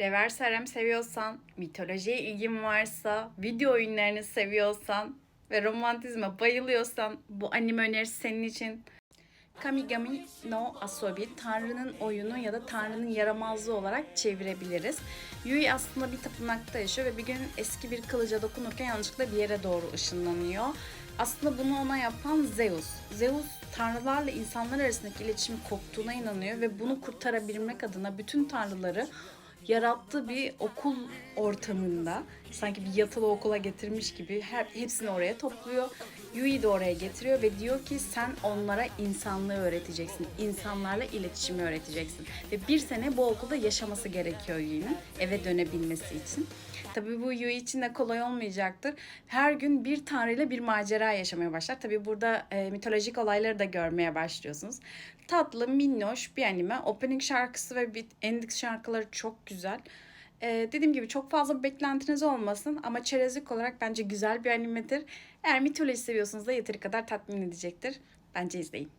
Reverse harem seviyorsan, mitolojiye ilgin varsa, video oyunlarını seviyorsan ve romantizme bayılıyorsan bu anime önerisi senin için. Kamigami no Asobi, Tanrı'nın oyunu ya da Tanrı'nın yaramazlığı olarak çevirebiliriz. Yui aslında bir tapınakta yaşıyor ve bir gün eski bir kılıca dokunurken yanlışlıkla bir yere doğru ışınlanıyor. Aslında bunu ona yapan Zeus. Zeus tanrılarla insanlar arasındaki iletişim koptuğuna inanıyor ve bunu kurtarabilmek adına bütün tanrıları yarattığı bir okul ortamında sanki bir yatılı okula getirmiş gibi her, hepsini oraya topluyor. Yui de oraya getiriyor ve diyor ki sen onlara insanlığı öğreteceksin. insanlarla iletişimi öğreteceksin. Ve bir sene bu okulda yaşaması gerekiyor Yui'nin eve dönebilmesi için. Tabii bu Yui için de kolay olmayacaktır. Her gün bir tanrıyla bir macera yaşamaya başlar. Tabii burada e, mitolojik olayları da görmeye başlıyorsunuz. Tatlı, minnoş bir anime. Opening şarkısı ve bir ending şarkıları çok güzel. Ee, dediğim gibi çok fazla beklentiniz olmasın ama çerezlik olarak bence güzel bir animedir. Eğer mitoloji seviyorsanız da yeteri kadar tatmin edecektir. Bence izleyin.